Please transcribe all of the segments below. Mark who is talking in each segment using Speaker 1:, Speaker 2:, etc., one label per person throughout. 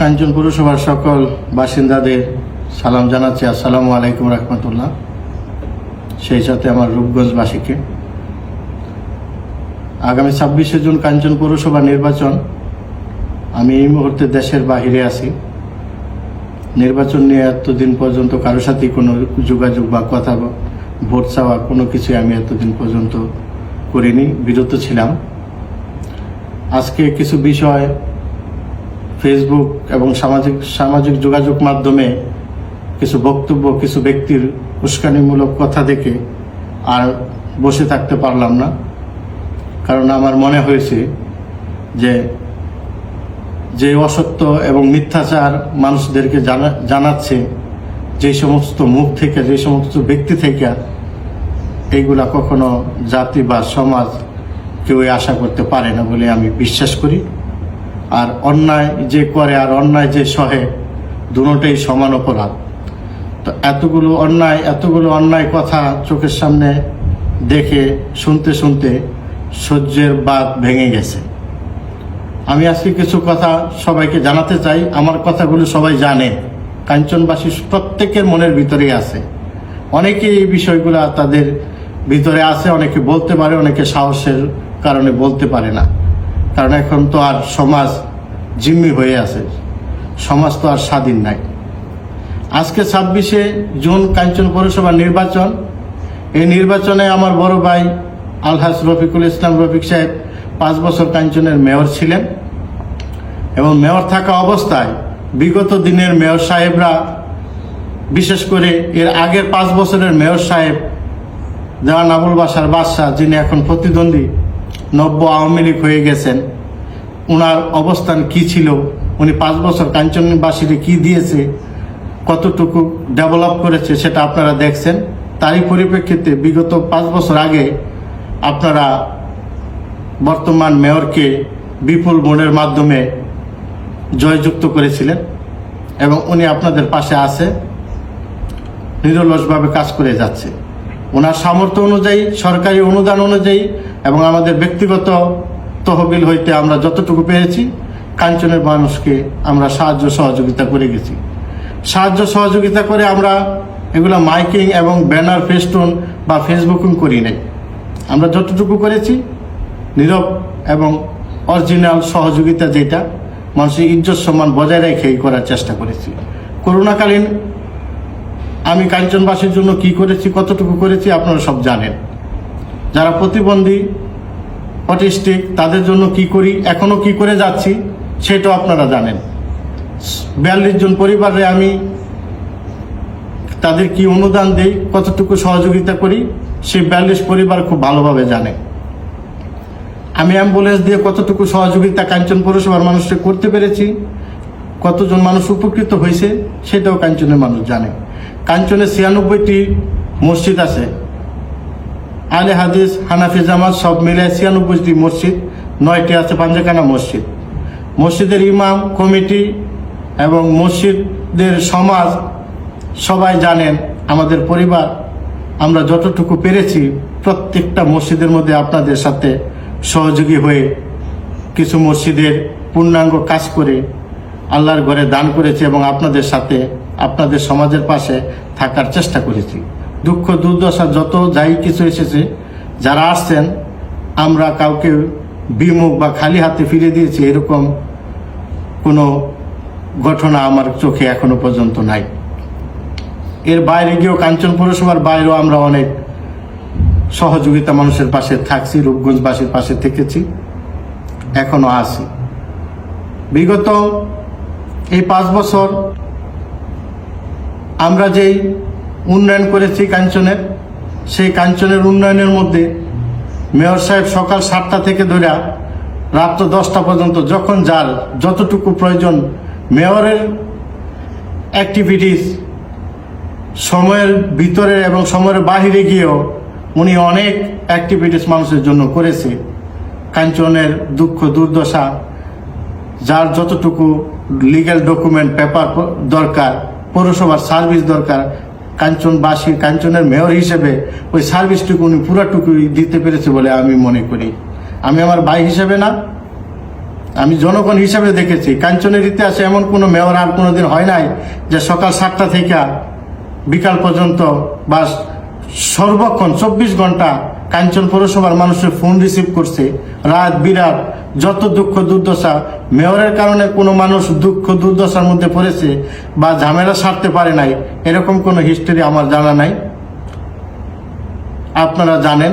Speaker 1: কাঞ্চন পুরসভার সকল বাসিন্দাদের সালাম জানাচ্ছি। আসসালামু আলাইকুম রহমতুল্লাহ। সেই সাথে আমার রূপগঞ্জবাসীকে। আগামী ছাব্বিশে জুন কাঞ্চন পৌরসভা নির্বাচন। আমি এই মুহূর্তে দেশের বাহিরে আছি। নির্বাচন নিয়ে এতদিন পর্যন্ত কারোর সাথে কোনো যোগাযোগ বা কথা ভোট চাওয়া কোনো কিছুই আমি এতদিন পর্যন্ত করিনি, বিরত ছিলাম। আজকে কিছু বিষয় ফেসবুক এবং সামাজিক সামাজিক যোগাযোগ মাধ্যমে কিছু বক্তব্য, কিছু ব্যক্তির উস্কানিমূলক কথা দেখে আর বসে থাকতে পারলাম না। কারণ আমার মনে হয়েছে যে যে অসত্য এবং মিথ্যাচার মানুষদেরকে জানা, জানাচ্ছে, যে সমস্ত মুখ থেকে, যে সমস্ত ব্যক্তি থেকে এইগুলা কখনো জাতি বা সমাজ কেউই আশা করতে পারে না বলে আমি বিশ্বাস করি। আর অন্যায় যে করে আর অন্যায় যে সহে দুটোটাই সমান অপরাধ। তো এতগুলো অন্যায় এতগুলো অন্যায় কথা চোখের সামনে দেখে, শুনতে শুনতে সহ্যের বাদ ভেঙে গেছে। আমি আজকে কিছু কথা সবাইকে জানাতে চাই। আমার কথাগুলো সবাই জানে। কাঞ্চনবাসী প্রত্যেকের মনের ভিতরেই আছে। অনেকে এই বিষয়গুলো তাদের ভিতরে আছে, অনেকে বলতে পারে, অনেকে সাহসের কারণে বলতে পারে না। কারণ এখন তো আর সমাজ জিম্মি হয়ে আছে। সমাজ তো আর স্বাধীন নাই। আজকে ছাব্বিশে জুন কাঞ্চন পৌরসভা নির্বাচন। এই নির্বাচনে আমার বড় ভাই আলহাজ রফিকুল ইসলাম রফিক সাহেব পাঁচ বছর কাঞ্চনের মেয়র ছিলেন এবং মেয়র থাকা অবস্থায় বিগত দিনের মেয়র সাহেবরা, বিশেষ করে এর আগের পাঁচ বছরের মেয়র সাহেব দেওয়ান আবুল বাসার বাদশাহ, যিনি এখন প্রতিদ্বন্দ্বী নব্য আওয়ামী লীগ হয়ে গেছেন। ওনার অবস্থান কি ছিল? উনি পাঁচ বছর কাঞ্চনবাসীকে কি দিয়েছে? কতটুকু ডেভেলপ করেছে সেটা আপনারা দেখছেন। তারই পরিপ্রেক্ষিতে বিগত পাঁচ বছর আগে আপনারা বর্তমান মেয়রকে বিপুল বোনের মাধ্যমে জয়যুক্ত করেছিলেন এবং উনি আপনাদের পাশে আছে, নিরলসভাবে কাজ করে যাচ্ছে। ওনার সামর্থ্য অনুযায়ী, সরকারি অনুদান অনুযায়ী এবং আমাদের ব্যক্তিগত তহবিল হইতে আমরা যতটুকু পেয়েছি, কাঞ্চনের মানুষকে আমরা সাহায্য সহযোগিতা করে গেছি। সাহায্য সহযোগিতা করে আমরা এগুলো মাইকিং এবং ব্যানার, ফেস্টুন বা ফেসবুকিং করি নাই। আমরা যতটুকু করেছি, নীরব এবং অরিজিনাল সহযোগিতা যেটা, মানুষের ইজ্জত সম্মান বজায় রেখেই করার চেষ্টা করেছি। করোনাকালীন আমি কাঞ্চনবাসীর জন্য কি করেছি, কতটুকু করেছি, আপনারা সব জানেন। যারা প্রতিবন্ধী, অটিস্টিক, তাদের জন্য কি করি, এখনও কি করে যাচ্ছি, সেটাও আপনারা জানেন। বিয়াল্লিশ জন পরিবারে আমি তাদের কি অনুদান দেই, কতটুকু সহযোগিতা করি, সেই বিয়াল্লিশ পরিবার খুব ভালোভাবে জানে। আমি অ্যাম্বুলেন্স দিয়ে কতটুকু সহযোগিতা কাঞ্চন পৌরসভার মানুষকে করতে পেরেছি, কতজন মানুষ উপকৃত হয়েছে, সেটাও কাঞ্চনের মানুষ জানে। কাঞ্চনে ছিয়ানব্বইটি মসজিদ আছে আলে হাদিস, হানাফি জামাত সব মিলে ছিয়ানব্বইটি মসজিদ, নয়টি আছে পাঞ্জাকানা মসজিদ। মসজিদের ইমাম, কমিটি এবং মসজিদের সমাজ সবাই জানেন, আমাদের পরিবার, আমরা যতটুকু পেরেছি, প্রত্যেকটা মসজিদের মধ্যে আপনাদের সাথে সহযোগী হয়ে কিছু মসজিদের পূর্ণাঙ্গ কাজ করে আল্লাহর ঘরে দান করেছি এবং আপনাদের সাথে, আপনাদের সমাজের পাশে থাকার চেষ্টা করেছি। দুঃখ, দুর্দশা, যত যাই কিছু এসেছে, যারা আসছেন, আমরা কাউকে বিমুখ বা খালি হাতে ফিরে দিয়েছি, এরকম কোনো ঘটনা আমার চোখে এখনও পর্যন্ত নাই। এর বাইরে গিয়েও কাঞ্চন পৌরসভার বাইরেও আমরা অনেক সহযোগিতা মানুষের পাশে থাকছি, রূপগঞ্জবাসীর পাশে থেকেছি, এখনও আছি। বিগত এই পাঁচ বছর আমরা যেই উন্নয়ন করেছি কাঞ্চনের। সেই কাঞ্চনের উন্নয়নের মধ্যে মেয়র সাহেব সকাল সাতটা থেকে ধরে রাত্র দশটা পর্যন্ত যখন যার যতটুকু প্রয়োজন মেয়রের অ্যাক্টিভিটিস সময়ের ভিতরে এবং সময়ের বাহিরে গিয়েও উনি অনেক অ্যাক্টিভিটিস মানুষের জন্য করেছে। কাঞ্চনের দুঃখ, দুর্দশা, যার যতটুকু লিগ্যাল ডকুমেন্ট পেপার দরকার, পৌরসভার সার্ভিস দরকার কাঞ্চনবাসী কাঞ্চনের মেয়র হিসেবে ওই সার্ভিসটুকু উনি পুরাটুকুই দিতে পেরেছে বলে আমি মনে করি। আমি আমার ভাই হিসেবে না, আমি জনগণ হিসাবে দেখেছি। কাঞ্চনের ইতিহাসে এমন কোনো মেয়র আর কোনো দিন হয় নাই যে সকাল সাতটা থেকে বিকাল পর্যন্ত বা সর্বক্ষণ চব্বিশ ঘণ্টা কাঞ্চন পৌরসভার মানুষের ফোন রিসিভ করছে। রাত বিরাট যত দুঃখ দুর্দশা মেয়রের কারণে কোনো মানুষ দুঃখ দুর্দশার মধ্যে পড়েছে বা ঝামেলা সারতে পারে নাই, এরকম কোনো হিস্টরি আমার জানা নাই। আপনারা জানেন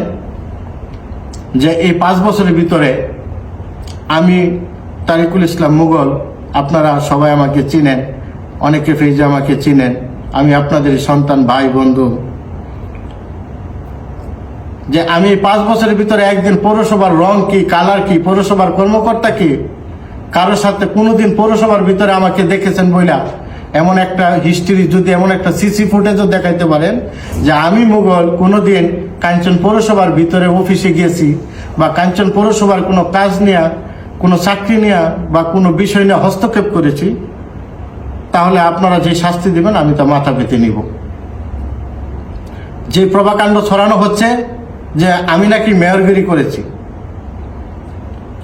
Speaker 1: যে এই পাঁচ বছরের ভিতরে আমি তারিকুল ইসলাম মুঘল, আপনারা সবাই আমাকে চিনেন, অনেকে ফেজে আমাকে চিনেন, আমি আপনাদের সন্তান, ভাই, বন্ধু যে আমি পাঁচ বছরের ভিতরে একদিন পৌরসভার রং কি, কালার কি, পৌরসভার কর্মকর্তা কি? কারোর সাথে কোনোদিন পৌরসভার ভিতরে আমাকে দেখেছেন বইলা? এমন একটা হিস্ট্রি যদি এমন একটা সিসি ফুটেজও দেখাইতে পারেন, যে আমি মুঘল কোনোদিন কাঞ্চন পৌরসভার ভিতরে অফিসে গিয়েছি, বা কাঞ্চন পৌরসভার কোনো কাজ নেয়া, কোনো চাকরি নেয়া, বা কোনো বিষয় নিয়ে হস্তক্ষেপ করেছি, তাহলে আপনারা যে শাস্তি দিবেন, আমি তা মাথা পেতে নিব। যে প্রভাকাণ্ড ছড়ানো হচ্ছে যে আমি নাকি মেয়রগিরি করেছি।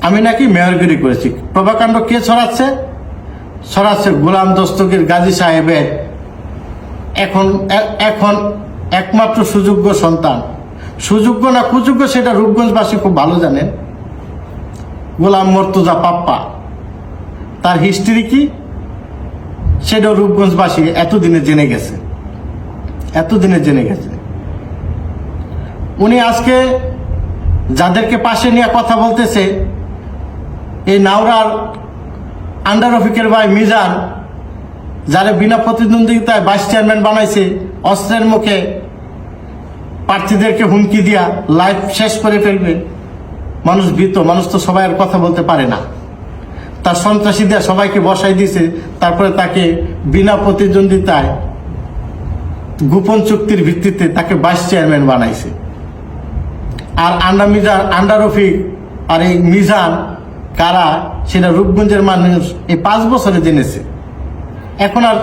Speaker 1: আমি নাকি মেয়রগিরি করেছি। প্রভাকাণ্ড কে ছড়াচ্ছে? ছড়াচ্ছে গোলাম দস্তগীর গাজী সাহেবের এখন এখন একমাত্র সুযোগ্য সন্তান। সুযোগ্য না কুযোগ্য সেটা রূপগঞ্জবাসী খুব ভালো জানেন। গোলাম মর্তুজা পাপ্পা। তার হিস্ট্রি কি? সেটাও রূপগঞ্জবাসী এতদিনে জেনে গেছে। এতদিনে জেনে গেছে। উনি আজকে যাদেরকে পাশে নিয়ে কথা বলতেছে, এই নাওরার আন্ডার অফিকের ভাই মিজান, যারা বিনা প্রতিদ্বন্দ্বিতায় ভাইস চেয়ারম্যান বানাইছে, অস্ত্রের মুখে প্রার্থীদেরকে হুমকি দিয়া লাইফ শেষ করে ফেলবে। মানুষ ভীত, মানুষ তো সবাই আর কথা বলতে পারে না। তার সন্ত্রাসীদের সবাইকে বসাই দিয়েছে তারপরে তাকে বিনা প্রতিদ্বন্দ্বিতায় গোপন চুক্তির ভিত্তিতে তাকে ভাইস চেয়ারম্যান বানাইছে। আর আন্ডা মিজান আন্ডার রফিক আর এই মিজান কারা? সেটা রূপগঞ্জের মানুষ এই পাঁচ বছরে জেনেছে। এখন আর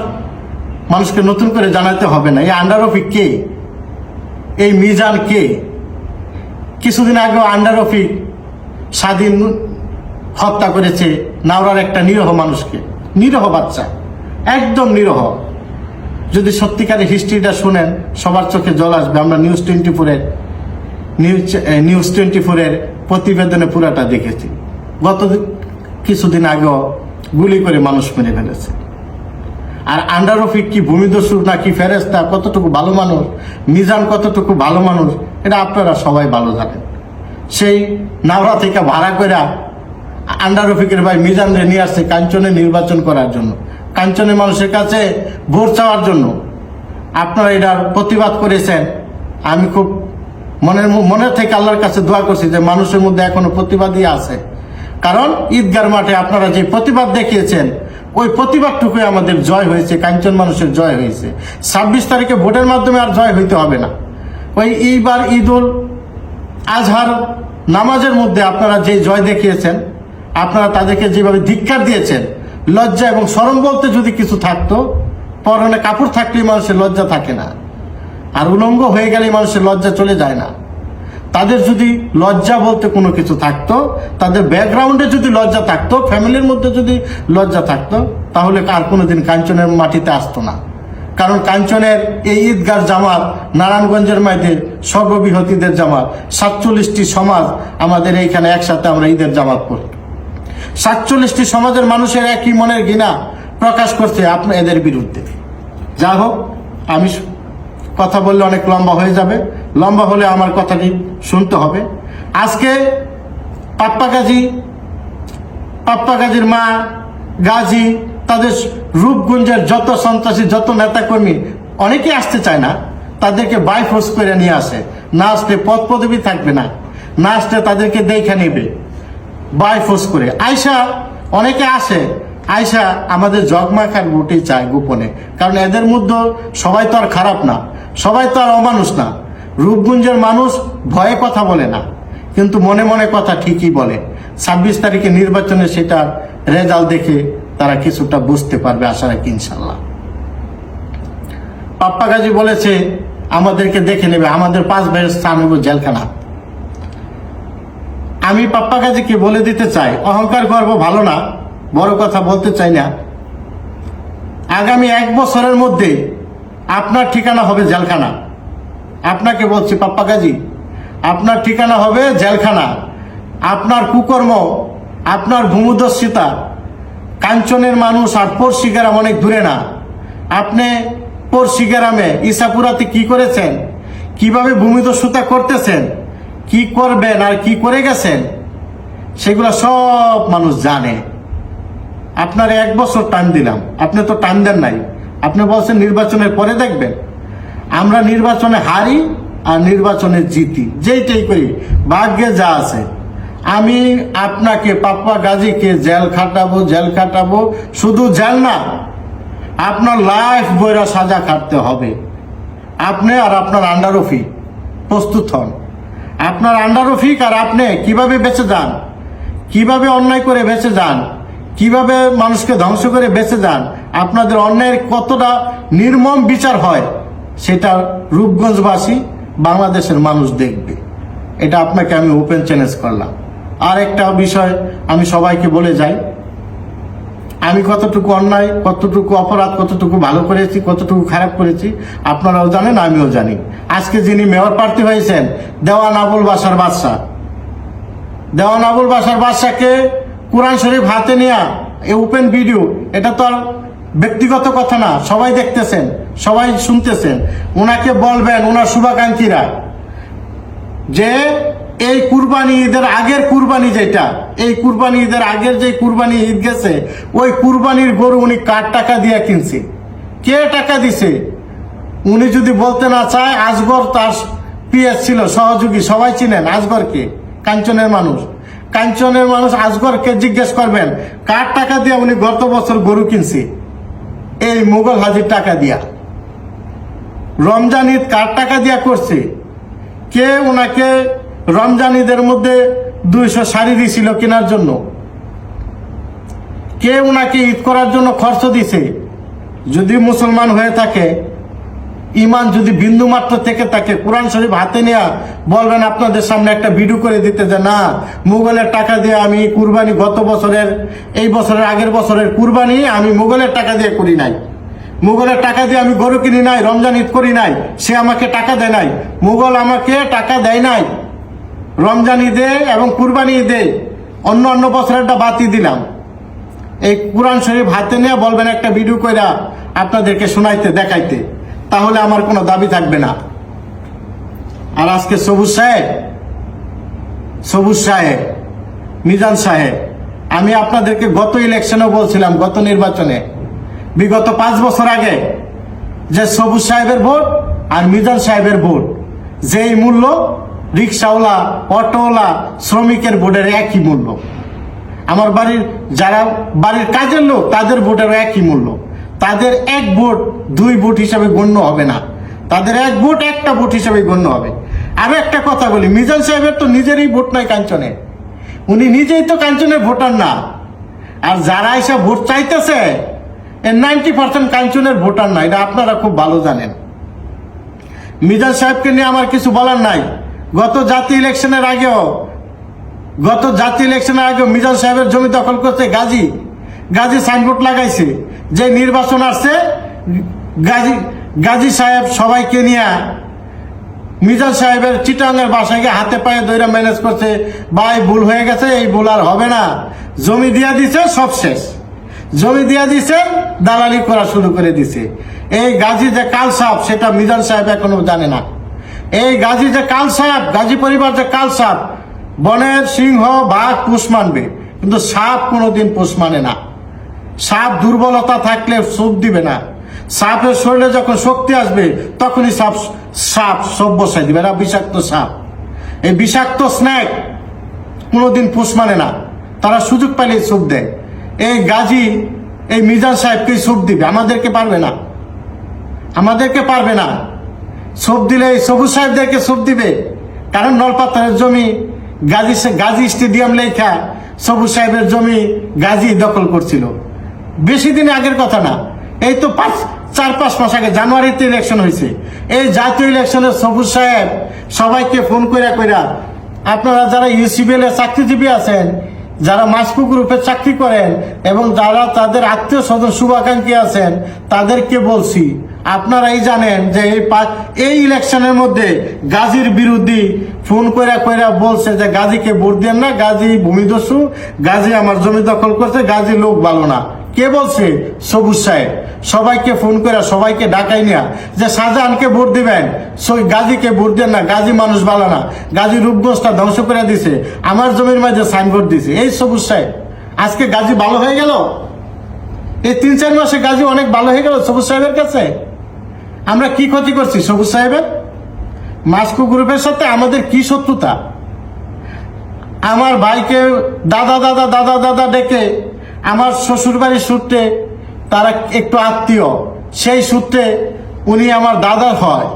Speaker 1: মানুষকে নতুন করে জানাতে হবে না। এই আন্ডার রফিক কে? এই মিজান কে? কিছুদিন আগেও আন্ডার রফিক স্বাধীন হত্যা করেছে নাওরার একটা নিরহ মানুষকে। নিরহ বাচ্চা। একদম নিরহ। যদি সত্যিকারের হিস্ট্রিটা শুনেন, সবার চোখে জল আসবে। আমরা নিউজ টোয়েন্টি ফোরের নিউজ নিউজ টোয়েন্টি ফোরের প্রতিবেদনে পুরাটা দেখেছি। গত কিছুদিন আগেও গুলি করে মানুষ মেরে ফেলেছে। আর আন্ডার রফিক কি ভূমিদস্যু নাকি ফেরেস্তা কতটুকু ভালো মানুষ, মিজান কতটুকু ভালো মানুষ, এটা আপনারা সবাই ভালো জানেন। সেই নাওরা থেকে ভাড়া করে আন্ডার রফিকের ভাই মিজানরে নিয়ে আসছে কাঞ্চনে নির্বাচন করার জন্য। কাঞ্চনে মানুষের কাছে ভোট চাওয়ার জন্য। আপনারা এটার প্রতিবাদ করেছেন। আমি খুব মনের মু- মনের থেকে আল্লাহর কাছে দোয়া করছি যে মানুষের মধ্যে এখনও প্রতিবাদী আছে। কারণ ঈদগার মাঠে আপনারা যে প্রতিবাদ দেখিয়েছেন, ওই প্রতিবাদটুকুই আমাদের জয় হয়েছে, কাঞ্চন মানুষের জয় হয়েছে। ছাব্বিশ তারিখে ভোটের মাধ্যমে আর জয় হইতে হবে না। ওই এইবার ঈদুল আজহার নামাজের মধ্যে আপনারা যে জয় দেখিয়েছেন, আপনারা তাদেরকে যেভাবে ধিক্কার দিয়েছেন, লজ্জা এবং সরম বলতে যদি কিছু থাকতো, পরনে কাপড় থাকলেই মানুষের লজ্জা থাকে না। আর উলঙ্গ হয়ে গেলে মানুষের লজ্জা চলে যায় না। তাদের যদি লজ্জা বলতে কোনো কিছু থাকতো, তাদের ব্যাকগ্রাউন্ডে যদি লজ্জা থাকতো ফ্যামিলির মধ্যে যদি লজ্জা থাকতো, তাহলে আর কোনোদিন কাঞ্চনের মাটিতে আসতো না। কারণ কাঞ্চনের এই ঈদগার জামাত, নারায়ণগঞ্জের মাইতে সর্ববৃহৎ ঈদের জামাত, সাতচল্লিশটি সমাজ আমাদের এইখানে একসাথে আমরা ঈদের জামাত করি সাতচল্লিশটি সমাজের মানুষের একই মনের ঘৃণা প্রকাশ করছে আপনি, এদের বিরুদ্ধে। যা হোক, আমি কথা বললে অনেক লম্বা হয়ে যাবে। লম্বা হলে আমার কথাটি শুনতে হবে। আজকে পাপ্পা গাজী পাপ্পা গাজীর মা গাজী, তাদের রূপগঞ্জের যত সন্ত্রাসী, যত নেতাকর্মী অনেকেই আসতে চায় না, তাদেরকে বাই ফোর্স করে নিয়ে আসে। না আসলে পদ পদবি থাকবে না না আসলে তাদেরকে দেখে নেবে, বাই ফোর্স করে। আয়সা অনেকে আসে। আয়সা আমাদের জগমাখার ভোটই চায় গোপনে, কারণ এদের মধ্যে সবাই তো আর খারাপ না, সবাই তো আর অমানুষ না। রূপগঞ্জের মানুষ ভয়ে কথা বলে না। কিন্তু মনে মনে কথা ঠিকই বলে। ছাব্বিশ তারিখে নির্বাচনে সেটা রেজাল্ট দেখে তারা কিছুটা বুঝতে পারবে, আশা রাখি ইনশাল্লাহ পাপ্পা গাজী বলেছে, আমাদেরকে দেখে নেবে, আমাদের পাঁচ ভাইয়ের স্থান হইব জেলখানা। আমি পাপ্পা কাজীকে বলে দিতে চাই, অহংকার, গর্ব ভালো না, বড় কথা বলতে চাই না। আগামী এক বছরের মধ্যে আপনার ঠিকানা হবে জেলখানা। আপনাকে বলছি, পাপ্পা কাজী, আপনার ঠিকানা হবে জেলখানা। আপনার কুকর্ম, আপনার ভূমুদস্যিতা কাঞ্চনের মানুষ আর পড়শি গ্রাম অনেক দূরে না। আপনি পড়শি গ্রামে ইসাপুরাতে কি করেছেন? কীভাবে ভূমিদস্যুতা করতেছেন? কি করবেন আর কি করে গেছেন? সেগুলো সব মানুষ জানে। আপনার এক বছর টান দিলাম। আপনি তো টান দেন নাই। আপনি বলছেন নির্বাচনের পরে দেখবেন। আমরা নির্বাচনে হারি আর নির্বাচনে জিতি। যেইটাই করি, ভাগ্যে যা আছে। আমি আপনাকে, পাপ্পা গাজীকে জেল খাটাবো জেল খাটাবো, শুধু জেল না, আপনার লাইফ বইরা সাজা খাটতে হবে। আপনি আর আপনার আন্ডার অফিক প্রস্তুত হন। আপনার আন্ডার অফিক আর আপনি কীভাবে বেঁচে যান? কীভাবে অন্যায় করে বেঁচে যান? কীভাবে মানুষকে ধ্বংস করে বেঁচে যান? আপনাদের অন্যায়ের কতটা নির্মম বিচার হয়? সেটা রূপগঞ্জবাসী বাংলাদেশের মানুষ দেখবে। এটা আপনাকে আমি ওপেন চ্যালেঞ্জ করলাম। আর একটা বিষয় আমি সবাইকে বলে যাই। আমি কতটুকু অন্যায়, কতটুকু অপরাধ, কতটুকু ভালো করেছি, কতটুকু খারাপ করেছি, আপনারাও জানেন, আমিও জানি। আজকে যিনি মেয়র প্রার্থী হয়েছেন, দেওয়ান আবুল বাসার বাদশাহ। দেওয়ান আবুল বাসার বাদশাকে কোরআন শরীফ হাতে নেওয়া এ ওপেন ভিডিও এটা তো আর ব্যক্তিগত কথা না, সবাই দেখতেছেন, সবাই শুনতেছেন। ওনাকে বলবেন ওনার শুভাকাঙ্ক্ষীরা, যে এই কুরবানি ঈদের আগের কুরবানি যেটা, এই কুরবানি ঈদের আগের যে কুরবানি ঈদ গেছে, ওই কুরবানির গরু উনি কার টাকা দিয়ে কিনছে? কে টাকা দিছে? উনি যদি বলতে না চায়, আজগর তার পিএস ছিল, সহযোগী, সবাই চিনেন আজগরকে কাঞ্চনের মানুষ। কাঞ্চনের মানুষ আজগরকে জিজ্ঞেস করবেন, কার টাকা দিয়ে উনি গত বছর গরু কিনছে? এই মোগল হাজির টাকা দিয়া। রমজান ঈদ কার টাকা দিয়া করছে? কে ওনাকে রমজান ঈদের মধ্যে দুইশো শাড়ি দিছিল কেনার জন্য? কে ওনাকে ঈদ করার জন্য খরচ দিছে? যদি মুসলমান হয়ে থাকে ইমান যদি বিন্দু মাত্র থেকে থাকে, কোরআন শরীফ হাতে নেওয়া বলবেন আপনাদের সামনে একটা ভিডিও করে দিতে যে, না, মুঘলের টাকা দিয়ে আমি কুরবানি গত বছরের, এই বছরের আগের বছরের কুরবানি আমি মুঘলের টাকা দিয়ে করি নাই। মুঘলের টাকা দিয়ে আমি গরু কিনি নাই, রমজান ঈদ করি নাই, সে আমাকে টাকা দেয় নাই। মুঘল আমাকে টাকা দেয় নাই। রমজান ঈদে এবং কুরবানি ঈদে অন্য অন্য বছরেরটা বাতি দিলাম। এই কোরআন শরীফ হাতে নিয়ে বলবেন একটা ভিডিও কইরা আপনাদেরকে শোনাইতে, দেখাইতে। তাহলে আমার কোনো দাবি থাকবে না। আর আজকে সবুজ সাহেব সবুজ সাহেব, মিজান সাহেব, আমি আপনাদেরকে গত ইলেকশনেও বলছিলাম, গত নির্বাচনে। বিগত পাঁচ বছর আগে যে সবুজ সাহেবের ভোট আর মিজান সাহেবের ভোট, যেই মূল্য রিক্সাওয়ালা, অটোওয়ালা, শ্রমিকের ভোটের একই মূল্য। আমার বাড়ির, যারা বাড়ির কাজের লোক, তাদের ভোটের একই মূল্য। তাদের এক ভোট দুই ভোট হিসাবে গণ্য হবে না। তাদের এক ভোট একটা ভোট হিসাবে গণ্য হবে। আরও একটা কথা বলি, মিজান সাহেবের তো নিজেরই ভোট নাই কাঞ্চনে উনি নিজেই তো কাঞ্চনের ভোটার না। আর যারা এসে ভোট চাইতেছে এর নাইনটি পার্সেন্ট কাঞ্চনের ভোটার না, এটা আপনারা খুব ভালো জানেন। মিজান সাহেবকে নিয়ে আমার কিছু বলার নাই। গত জাতীয় ইলেকশনের আগেও, গত জাতীয় ইলেকশনের আগেও মিজান সাহেবের জমি দখল করছে গাজী গাজী সাইনবোর্ড লাগাইছে। যে নির্বাচন আসছে, গাজী গাজী সাহেব সবাইকে নিয়ে মিজান সাহেবের চিটাঙ্গের গিয়ে হাতে পায়ে দইরা ম্যানেজ করছে, ভাই, ভুল হয়ে গেছে, এই ভুল আর হবে না। জমি দিয়া দিছে, সব শেষ। জমি দিয়া দিছে, দালালি করা শুরু করে দিছে। এই গাজী যে কাল সাপ, সেটা মিজান সাহেব এখনও জানে না। এই গাজী যে কাল সাপ, গাজী পরিবার যে কাল সাপ, বনের সিংহ, বাঘ, পুষ মানবে। কিন্তু সাপ কোনোদিন পুষ মানে না। সাপ দুর্বলতা থাকলে সুখ দিবে না। সাপের শরীরে যখন শক্তি আসবে, তখনই সাপ সাপ সব বসাই দিবে। এরা বিষাক্ত সাপ। এই বিষাক্ত স্ন্যাক কোনোদিন পোষ মানে না। তারা সুযোগ পাইলে সুপ দেয়। এই গাজী, এই মিজান সাহেবকে সুপ দিবে? আমাদেরকে পারবে না। আমাদেরকে পারবে না। সুপ দিলে এই সবুজ সাহেবদেরকে সুপ দিবে। কারণ নলপাথরের জমি গাজী গাজী স্টেডিয়াম লেখা সবুজ সাহেবের জমি গাজী দখল করছিল। বেশি দিন আগের কথা না। এই তো পাঁচ, চার, পাঁচ মাস আগে জানুয়ারিতে ইলেকশন হয়েছে। এই জাতীয় ইলেকশনে সবুজ সাহেব সবাইকে ফোন কইরা কইরা, আপনারা যারা ইউসিবিএল এর চাকরিজীবী আছেন, যারা মাসপু গ্রুপে চাকরি করেন এবং যারা তাদের আত্মীয় স্বজন শুভাকাঙ্ক্ষী আছেন, তাদেরকে বলছি, আপনারাই জানেন যে এই এই ইলেকশনের মধ্যে গাজীর বিরোধী ফোন কইরা কইরা বলছে যে গাজীকে ভোট দেন না, গাজী ভূমিদস্যু, গাজী আমার জমি দখল করছে, গাজী লোক ভালো না। কে বলছে? সবুজ সাহেব। সবাইকে ফোন করে সবাইকে ডাকাই নেয়া যে শাহজাহানকে ভোট দিবেন, সই গাজীকে ভোট দেন না, গাজী মানুষ ভালো না। গাজী রূপগঞ্জটা ধ্বংস করে দিছে, আমার জমির মাঝে সাইনবোর্ড দিছে। এই সবুজ সাহেব, আজকে গাজী ভালো হয়ে গেল? এই তিন চার মাসে গাজী অনেক ভালো হয়ে গেল সবুজ সাহেবের কাছে? আমরা কি ক্ষতি করছি সবুজ সাহেবের? মাস্কু গ্রুপের সাথে আমাদের কি শত্রুতা? আমার ভাইকে দাদা দাদা দাদা দাদা ডেকে আমার শ্বশুর বাড়ির সূত্রে তারা একটু আত্মীয়। সেই সূত্রে উনি আমার দাদা হয়।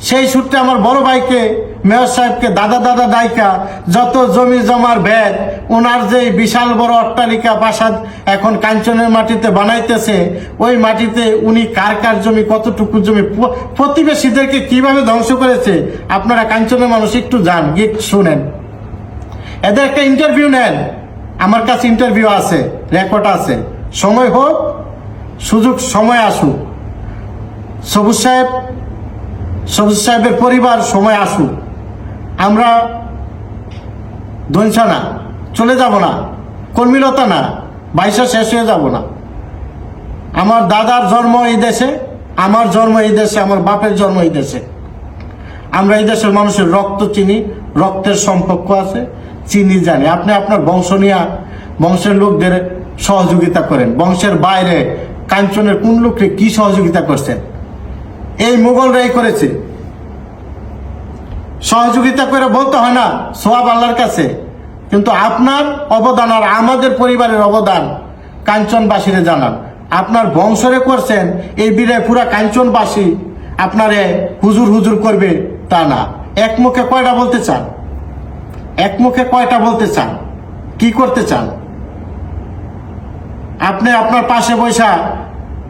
Speaker 1: সেই সূত্রে আমার বড় ভাইকে, মেয়র সাহেবকে দাদা দাদা দায়িকা যত জমি জমার ব্যাগ ওনার যে বিশাল বড় অট্টালিকা প্রাসাদ এখন কাঞ্চনের মাটিতে বানাইতেছে, ওই মাটিতে উনি কার কার জমি, কতটুকু জমি প্রতিবেশীদেরকে কীভাবে ধ্বংস করেছে, আপনারা কাঞ্চনের মানুষ একটু যান, গিয়ে শুনেন। এদের একটা ইন্টারভিউ নেন। আমার কাছে ইন্টারভিউ আছে। রেকর্ড আছে। সময় হোক, সুযোগ সময় আসুক। সবুজ সাহেব, সবুজ সাহেবের পরিবার সময় আসুক। আমরা ধনসা না, চলে যাব না, কর্মীলতা না, বাইশা শেষ হয়ে যাব না। আমার দাদার জন্ম এই দেশে, আমার জন্ম এই দেশে, আমার বাপের জন্ম এই দেশে। আমরা এই দেশের মানুষের রক্ত চিনি, রক্তের সম্পর্ক আছে, চিনি জানি। আপনি আপনার বংশ নিয়ে, বংশের লোকদের সহযোগিতা করেন। বংশের বাইরে কাঞ্চনের কোন লোককে কি সহযোগিতা করছেন? এই মুঘলরাই করেছে। সহযোগিতা করে বলতে হয় না, সোয়াব আল্লাহর কাছে। কিন্তু আপনার অবদান আর আমাদের পরিবারের অবদান কাঞ্চনবাসীরে জানান। আপনার বংশরে করছেন, এই বিদায় পুরা কাঞ্চনবাসী আপনারে হুজুর হুজুর করবে তা না। এক মুখে কয়টা বলতে চান? এক মুখে কয়টা বলতে চান? কি করতে চান? আপনি আপনার পাশে বৈশা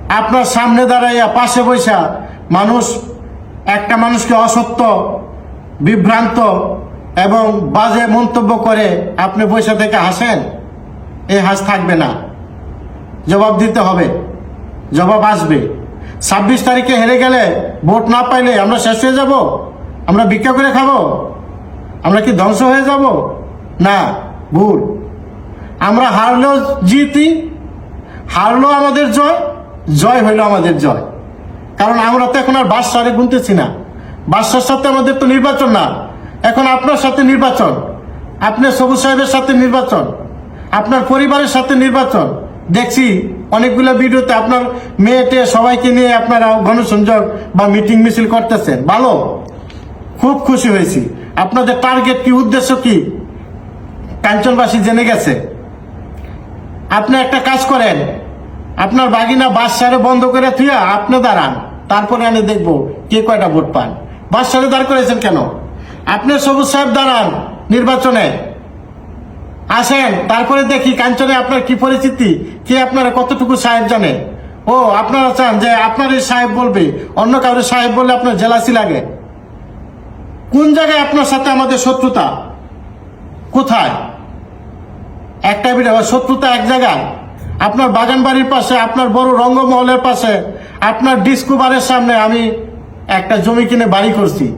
Speaker 1: আপনার সামনে দাঁড়াইয়া পাশে বৈশা মানুষ, একটা মানুষকে অসত্য, বিভ্রান্ত এবং বাজে মন্তব্য করে আপনি বৈশা থেকে হাসেন এই হাস থাকবে না। জবাব দিতে হবে, জবাব আসবে। ছাব্বিশ তারিখে হেরে গেলে ভোট না পাইলে আমরা শেষ হয়ে যাব? আমরা ভিক্ষা করে খাব? আমরা কি ধ্বংস হয়ে যাব? না, ভুল। আমরা হারলেও জিতি হারলো আমাদের জয় জয় হইল আমাদের জয়। কারণ আমরা তো এখন আর বাদশারে গুনতেছি না। বাদশার সাথে আমাদের তো নির্বাচন না। এখন আপনার সাথে নির্বাচন আপনার সবুজ সাহেবের সাথে নির্বাচন, আপনার পরিবারের সাথে নির্বাচন। দেখছি অনেকগুলো ভিডিওতে আপনার মেয়েটে সবাইকে নিয়ে আপনারা গণসংযোগ বা মিটিং মিছিল করতেছেন। ভালো? খুব খুশি হয়েছি। আপনাদের টার্গেট কি, উদ্দেশ্য কি? কাঞ্চনবাসী জেনে গেছে। আপনি একটা কাজ করেন আপনার বাগিনা বাস সারে বন্ধ করে থুয়া আপনি দাঁড়ান। তারপরে আমি দেখব কে কয়টা ভোট পান। বাস সারে দাঁড় করেছেন কেন? আপনি সবুজ সাহেব দাঁড়ান নির্বাচনে। আসেন, তারপরে দেখি কাঞ্চনে আপনার কি পরিচিতি কে আপনারা কতটুকু সাহেব জানে। ও, আপনারা চান যে আপনার এই সাহেব বলবে, অন্য কারোর সাহেব বললে আপনার জেলাসি লাগে। কোন জায়গায় আপনার সাথে আমাদের শত্রুতা? কোথায়? একটা শত্রুতা এক জায়গায়। আপনার বাগান বাড়ির পাশে, আপনার বড় রঙ্গমহলের পাশে, আপনার ডিস্কো বারের সামনে আমি একটা জমি কিনে বাড়ি করছি।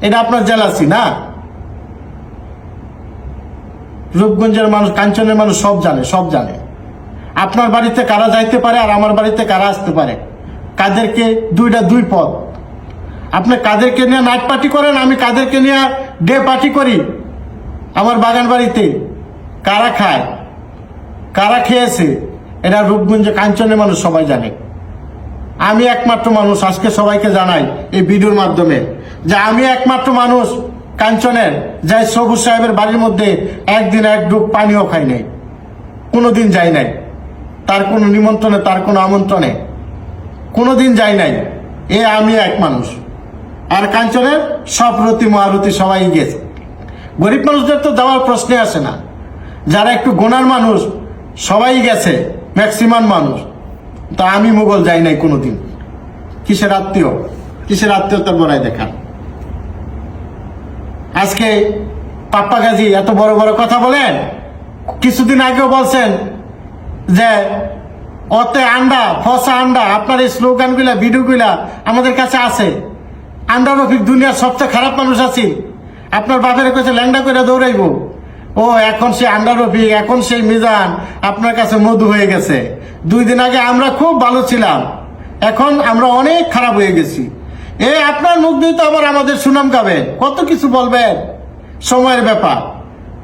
Speaker 1: এটা আপনার জেলাসি, না? রূপগঞ্জের মানুষ, কাঞ্চনের মানুষ সব জানে সব জানে। আপনার বাড়িতে কারা যাইতে পারে আর আমার বাড়িতে কারা আসতে পারে? কাদেরকে দুইটা দুই পদ। আপনি কাদেরকে নিয়ে নাইট পার্টি করেন, আমি কাদেরকে নিয়ে ডে পার্টি করি। আমার বাগান বাড়িতে কারা খায়? কারা খেয়েছে? এটা রূপগঞ্জ কাঞ্চনের মানুষ সবাই জানে। আমি একমাত্র মানুষ, আজকে সবাইকে জানাই এই ভিডিওর মাধ্যমে যে আমি একমাত্র মানুষ কাঞ্চনের যাই সবুজ সাহেবের বাড়ির মধ্যে একদিন এক ডুব পানিও খাই নাই, কোনোদিন যাই নাই। তার কোনো নিমন্ত্রণে, তার কোনো আমন্ত্রণে কোনোদিন যাই নাই। এ আমি এক মানুষ। আর কাঞ্চনের সব রতি মহারতি সবাই গেছে। গরিব মানুষদের তো যাওয়ার প্রশ্নে আসে না। যারা একটু গোনার মানুষ, সবাই গেছে। ম্যাক্সিমাম মানুষ। তা আমি মোগল যাই নাই কোনোদিন। কিসের আত্মীয়? কিসের আত্মীয়তা বড়াই দেখান আজকে পাপ্পা গাজী এত বড় বড় কথা বলেন, কিছুদিন আগেও বলছেন যে, অতে আন্ডা, ফসা আন্ডা, আপনার এই স্লোগানগুলা, ভিডিওগুলা আমাদের কাছে আছে। আন্ডা রফিক দুনিয়ার সবচেয়ে খারাপ মানুষ আছি। আপনার বাপের কাছে ল্যাংডা করে দৌড়াইবো। ও, এখন সে আন্ডা রফিক এখন সেই মিজান, আপনার কাছে মধু হয়ে গেছে। দুই দিন আগে আমরা খুব ভালো ছিলাম। এখন আমরা অনেক খারাপ হয়ে গেছি। এ, আপনার মুখ দিয়ে তো আবার আমাদের সুনাম গাবে কত কিছু বলবেন? সময়ের ব্যাপার।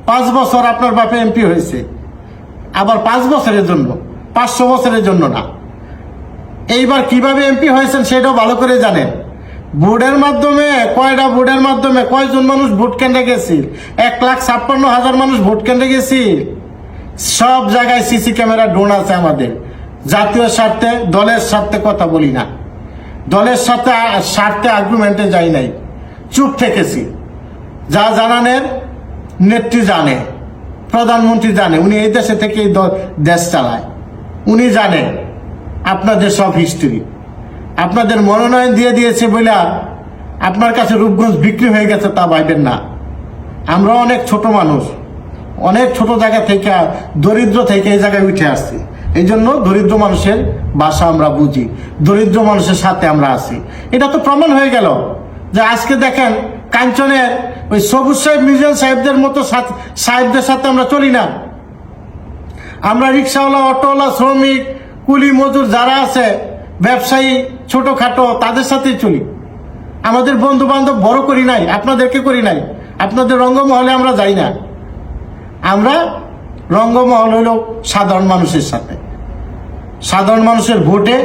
Speaker 1: পাঁচ বছর আপনার বাপে এমপি হয়েছে। আবার পাঁচ বছরের জন্য, পাঁচশো বছরের জন্য না। এইবার কীভাবে এমপি হয়েছেন সেটাও ভালো করে জানেন। ভোটের মাধ্যমে, কয়টা ভোটের মাধ্যমে কয়জন মানুষ ভোট কেন্দ্রে গেছি এক লাখ ছাপ্পান্ন হাজার মানুষ ভোট কেন্দ্রে গেছি সব জায়গায় সিসি ক্যামেরা ড্রোন আছে আমাদের। জাতীয় স্বার্থে, দলের স্বার্থে কথা বলি না। দলের সাথে স্বার্থে আর্গুমেন্টে যাই নাই। চুপ থেকেছি। যা জানানের নেত্রী জানে। প্রধানমন্ত্রী জানে। উনি এই দেশে থেকে দেশ চালায়। উনি জানেন আপনাদের সব হিস্ট্রি আপনাদের মনোনয়ন দিয়ে দিয়েছে বলে আপনার কাছে রূপগঞ্জ বিক্রি হয়ে গেছে তা ভাইবেন না। আমরা অনেক ছোট মানুষ, অনেক ছোট জায়গা থেকে, দরিদ্র থেকে এই জায়গায় উঠে আসছি। এই জন্য দরিদ্র মানুষের বাসা আমরা বুঝি, দরিদ্র মানুষের সাথে আমরা আছি। এটা তো প্রমাণ হয়ে গেল যে আজকে দেখেন কাঞ্চনের ওই সবুজ সাহেব মির্জা সাহেবদের মতো সাহেবদের সাথে আমরা চলি না। আমরা রিক্সাওয়ালা, অটোওয়ালা, শ্রমিক, কুলি, মজুর যারা আছে, ব্যবসায়ী ছোটখাটো তাদের সাথেই চলি। আমাদের বন্ধু বান্ধব বড় করি নাই, আপনাদেরকে করি নাই। আপনাদের রঙ্গমহলে আমরা যাই না। আমরা রঙ্গমহল হলো সাধারণ মানুষের সাথে। সাধারণ মানুষের ভোটে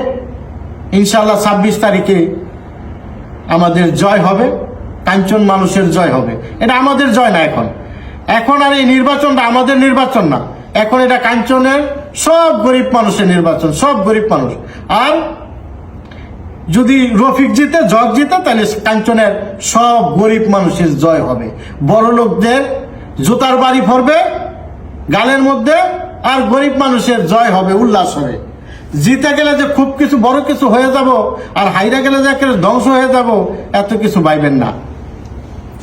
Speaker 1: ইনশাল্লাহ ছাব্বিশ তারিখে আমাদের জয় হবে, কাঞ্চন মানুষের জয় হবে। এটা আমাদের জয় না এখন। এখন আর এই নির্বাচনটা আমাদের নির্বাচন না। এখন এটা কাঞ্চনের সব গরিব মানুষের নির্বাচন, সব গরিব মানুষ। আর যদি রফিক জিতে জগ জিতে, তাহলে কাঞ্চনের সব গরিব মানুষের জয় হবে। বড় লোকদের জুতার বাড়ি পড়বে গালের মধ্যে, আর গরিব মানুষের জয় হবে উল্লাস হবে জিতে গেলে যে খুব কিছু, বড় কিছু হয়ে যাব, আর হাইরা গেলে যে ধ্বংস হয়ে যাব, এত কিছু পাইবেন না।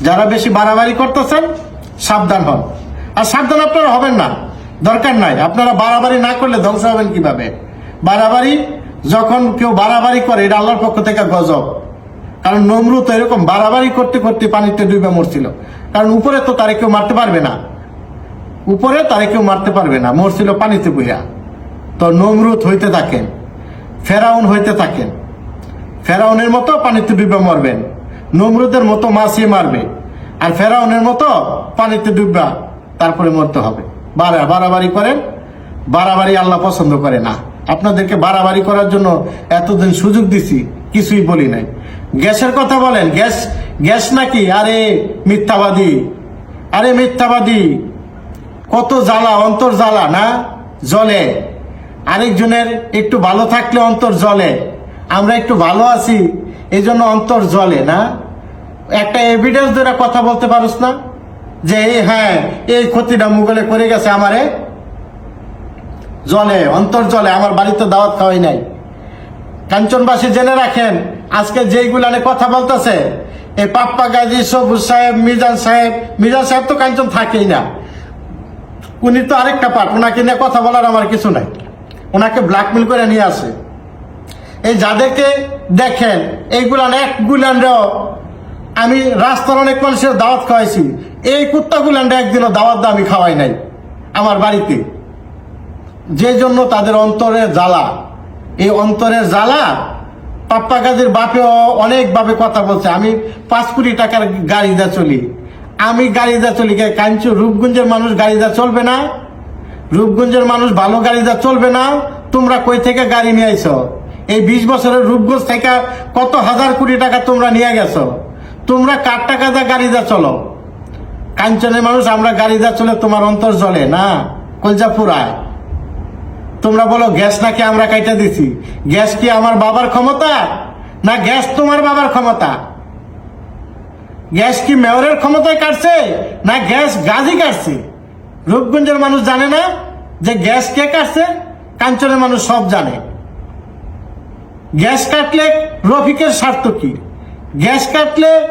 Speaker 1: যারা বেশি বাড়াবাড়ি করতেছেন, সাবধান হন। আর সাবধান আপনারা হবেন না, দরকার নাই। আপনারা বাড়াবাড়ি না করলে ধ্বংস হবেন কীভাবে? বাড়াবাড়ি যখন কেউ বাড়াবাড়ি করে, এটা আল্লাহর পক্ষ থেকে গজব। কারণ নমরু তো এরকম বাড়াবাড়ি করতে করতে পানিতে ডুবে মরছিল। কারণ উপরে তো তারে কেউ মারতে পারবে না। উপরে তারে কেউ মারতে পারবে না, মরছিল পানিতে বইয়া। তো নমরুদ হইতে থাকেন, ফেরাউন হইতে থাকেন। ফেরাউনের মতো পানিতে ডুবে মরবেন। নমরুদের মতো মাছিয়ে মারবে। আর ফেরাউনের মতো পানিতে ডুববা, তারপরে মরতে হবে। বাড়া বাড়াবাড়ি করেন, বাড়াবাড়ি আল্লাহ পছন্দ করে না। আপনাদেরকে বাড়াবাড়ি করার জন্য এতদিন সুযোগ দিছি, কিছুই বলি নাই। গ্যাসের কথা বলেন, গ্যাস গ্যাস নাকি? আরে মিথ্যাবাদী আরে মিথ্যাবাদী। কত জ্বালা, অন্তর জ্বালা, না? জলে আরেকজনের একটু ভালো থাকলে অন্তর জলে আমরা একটু ভালো আছি এই জন্য অন্তর জলে না? একটা এভিডেন্স ধরে কথা বলতে পারোস না? যে, এই হ্যাঁ এই ক্ষতিটা মুগলে করে গেছে আমারে। জলে, অন্তর জলে, আমার বাড়িতে দাওয়াত খাওয়াই নাই। কাঞ্চনবাসী জেনে রাখেন, আজকে যেইগুলানে কথা বলতেছে, এই পাপ্পা গাজী, সবুজ সাহেব, মিজান সাহেব মিজান সাহেব তো কাঞ্চন থাকেই না। উনি তো আরেকটা পার্ট ওনাকে নিয়ে কথা বলার আমার কিছু নাই। ওনাকে ব্ল্যাকমেল করে নিয়ে আসে। এই যাদেরকে দেখেন এইগুলান এক গুলানরাও আমি রাস্তার অনেক মানুষের দাওয়াত খাওয়াইছি। এই কুত্তা গুলানটা একদিনও দাওয়াত আমি খাওয়াই নাই, আমার বাড়িতে। যে জন্য তাদের অন্তরের জ্বালা। এই অন্তরের জ্বালা পাপ্পা গাজীর বাপেও অনেকভাবে কথা বলছে। আমি পাঁচ কোটি টাকার গাড়ি যা চলি। আমি গাড়ি যা চলি কাঞ্চু, রূপগঞ্জের মানুষ গাড়ি যা চলবে না। রূপগঞ্জের মানুষ ভালো গাড়ি যা চলবে না। তোমরা কই থেকে গাড়ি নিয়ে আইছো? এই বিশ বছরের রূপগঞ্জ থেকে কত হাজার কোটি টাকা তোমরা নিয়ে গেছো? তোমরা কার টাকা যা গাড়ি যা চলো? কাঞ্চনের মানুষ, আমরা গাড়ি যা চলে তোমার অন্তর জলে না? কলজা পুরায় তোমরা বলো, গ্যাস নাকি আমরা কাইটা দিছি? গ্যাস কি আমার বাবার ক্ষমতা? না গ্যাস তোমার বাবার ক্ষমতা? গ্যাস কি মেয়রের ক্ষমতায় কাটছে? না গ্যাস গাজী কাটছে? রূপগঞ্জের মানুষ জানে না যে গ্যাস কে কাটছে? কাঞ্চনের মানুষ সব জানে। গ্যাস কাটলে রফিকের স্বার্থ কি? গ্যাস কাটলে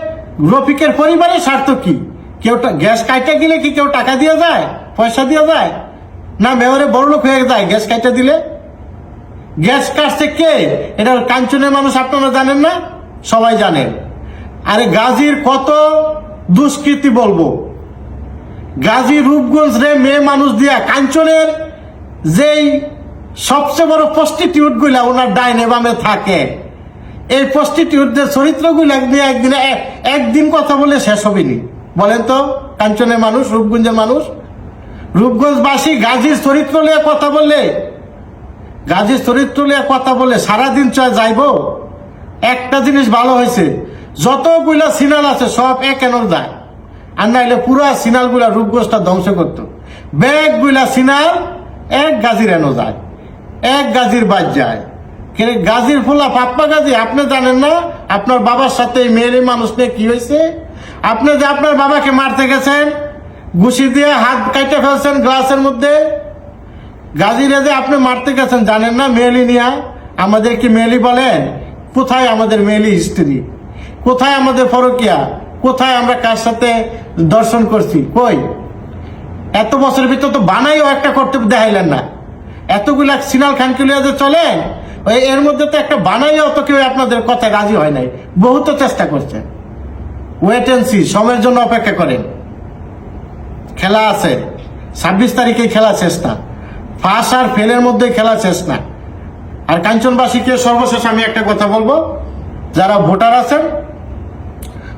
Speaker 1: রফিকের পরিবারের স্বার্থ কি? কেউ গ্যাস কাইটা গেলে কি কেউ টাকা দিয়ে যায়? পয়সা দিয়ে যায়? না মেয়রে বড় লোক হয়ে যায় গ্যাস কাইটা দিলে? গ্যাস কাটছে কে? এটা কাঞ্চনের মানুষ আপনারা জানেন না? সবাই জানেন। আরে গাজীর কত দুষ্কৃতি বলব। গাজী রূপগঞ্জ রে মেয়ে মানুষ দিয়া কাঞ্চনের যেই সবচেয়ে বড় প্রস্টিটিউটগুলা ওনার ডাইনে বামে থাকে, এই প্রস্টিটিউটদের চরিত্রগুলা নিয়ে একদিন এ- একদিন কথা বলে শেষ হবেনি। বলেন তো, কাঞ্চনের মানুষ, রূপগঞ্জের মানুষ রূপগঞ্জবাসী গাজীর চরিত্র নিয়ে কথা বললে, গাজীর চরিত্র নিয়ে কথা বলে সারাদিন চয় যাইব? একটা জিনিস ভালো হয়েছে, যতগুলা সিনাল আছে সব এক এনর যায়। আর নাইলে পুরা সিনালগুলা রূপগঞ্জটা ধ্বংস করতো। ব্যাগগুলা সিনাল এক গাজীর এনো যায়, এক গাজীর বাদ যায়। কিন্তু গাজীর ফুলা পাপ্পা গাজী, আপনি জানেন না? আপনার বাবার সাথে এই মেয়ের মানুষ নিয়ে কি হয়েছে? আপনি যে আপনার বাবাকে মারতে গেছেন ঘুষি দিয়ে হাত কাটে ফেলছেন গ্লাসের মধ্যে। গাজীরা যে আপনি মারতে গেছেন, জানেন না? মেয়েলি নিয়া। আমাদের কি মেয়েলি বলেন? কোথায় আমাদের মেয়েলি হিস্ট্রি কোথায় আমাদের ফরকিয়া? কোথায় আমরা কার সাথে দর্শন করছি? কই? এত বছরের ভিতর তো বানাইও একটা করতে দেখাইলেন না। এতগুলা সিনাল খানকুলিয়া যে চলেন, ওই এর মধ্যে তো একটা বানাইও তো কেউ আপনাদের কথা রাজি হয় নাই। বহুত চেষ্টা করছেন। ওয়েট এন্ড সি সময়ের জন্য অপেক্ষা করেন। খেলা আছে। ছাব্বিশ তারিখে খেলা শেষ না। ফার্স্ট আর ফেলের মধ্যে খেলা শেষ না। আর কাঞ্চনবাসীকে সর্বশেষ আমি একটা কথা বলব। যারা ভোটার আছেন,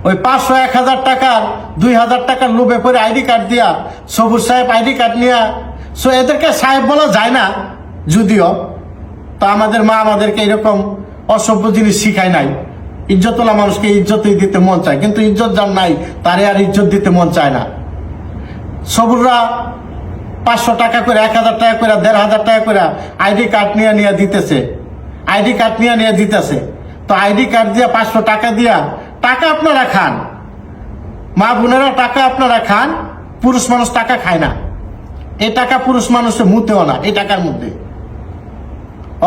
Speaker 1: ওই পাঁচশো এক হাজার টাকার, দুই হাজার টাকার লোভে করে আইডি কার্ড দিয়া, সবুজ সাহেব আইডি কার্ড নিয়া, সো এদেরকে সাহেব বলা যায় না, যদিও, তো আমাদের মা আমাদেরকে এরকম অসভ্য জিনিস শিখায় নাই। ইজ্জতলা মানুষকে ইজ্জতই দিতে মন চায়, কিন্তু ইজ্জত যার নাই, তারে আর ইজ্জত দিতে মন চায় না। সবুররা পাঁচশো টাকা করে, এক হাজার টাকা করে, দেড় হাজার টাকা করে আইডি কার্ড নিয়ে নিয়ে দিতেছে। আইডি কার্ড নিয়ে নিয়ে দিতেছে। তো আইডি কার্ড দিয়া পাঁচশো টাকা দিয়া টাকা আপনারা খান। মা বোনেরা টাকা আপনারা খান, পুরুষ মানুষ টাকা খায় না। এই টাকা পুরুষ মানুষের মুতেও না এই টাকার মধ্যে।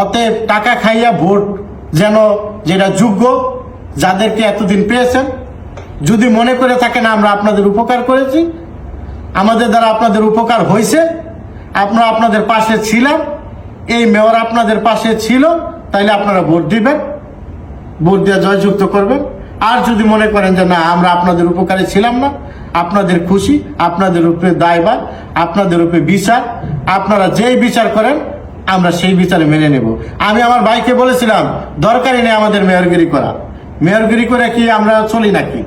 Speaker 1: অতএব টাকা খাইয়া ভোট যেন যেটা যোগ্য, যাদেরকে এতদিন পেয়েছেন, যদি মনে করে থাকেন আমরা আপনাদের উপকার করেছি আমাদের দ্বারা আপনাদের উপকার হয়েছে। আমরা আপনাদের পাশে ছিলাম এই মেয়র আপনাদের পাশে ছিল, তাইলে আপনারা ভোট দিবেন। ভোট দিয়ে জয়যুক্ত করবেন। আর যদি মনে করেন যে না, আমরা আপনাদের উপকারে ছিলাম না, আপনাদের খুশি, আপনাদের উপরে দায়ভার, আপনাদের উপরে বিচার, আপনারা যেই বিচার করেন, আমরা সেই বিচারে মেনে নেব। আমি আমার ভাইকে বলেছিলাম, দরকারই নেই আমাদের মেয়রগিরি করা। মেয়রগিরি করে কি আমরা চলি নাকি?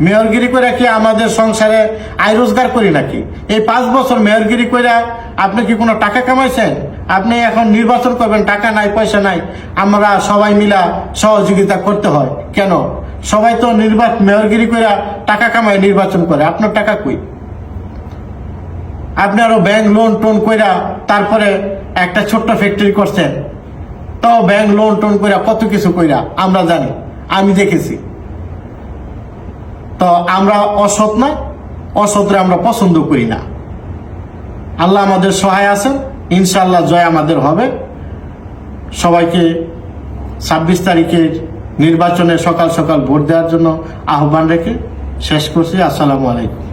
Speaker 1: মেয়রগিরি করে কি আমাদের সংসারে আয় রোজগার করি নাকি? এই পাঁচ বছর মেয়রগিরি করে আপনি কি কোনো টাকা কামাইছেন? আপনি এখন নির্বাচন করবেন, টাকা নাই, পয়সা নাই, আমরা সবাই মিলা সহযোগিতা করতে হয়। কেন? সবাই তো নির্বাচন মেয়রগিরি করে টাকা কামায় নির্বাচন করে। আপনার টাকা কই? আপনি আরও ব্যাংক লোন টোন কইরা তারপরে একটা ছোট্ট ফ্যাক্টরি করছেন। তো ব্যাংক লোন টোন কইরা কত কিছু কইরা? আমরা জানি। আমি দেখেছি। তো আমরা অসৎ না, অসৎরে আমরা পছন্দ করি না। আল্লাহ আমাদের সহায় আছেন ইনশাল্লাহ জয় আমাদের হবে। সবাইকে ছাব্বিশ তারিখের নির্বাচনে সকাল সকাল ভোট দেওয়ার জন্য আহ্বান রেখে শেষ করছি। আসসালামু আলাইকুম।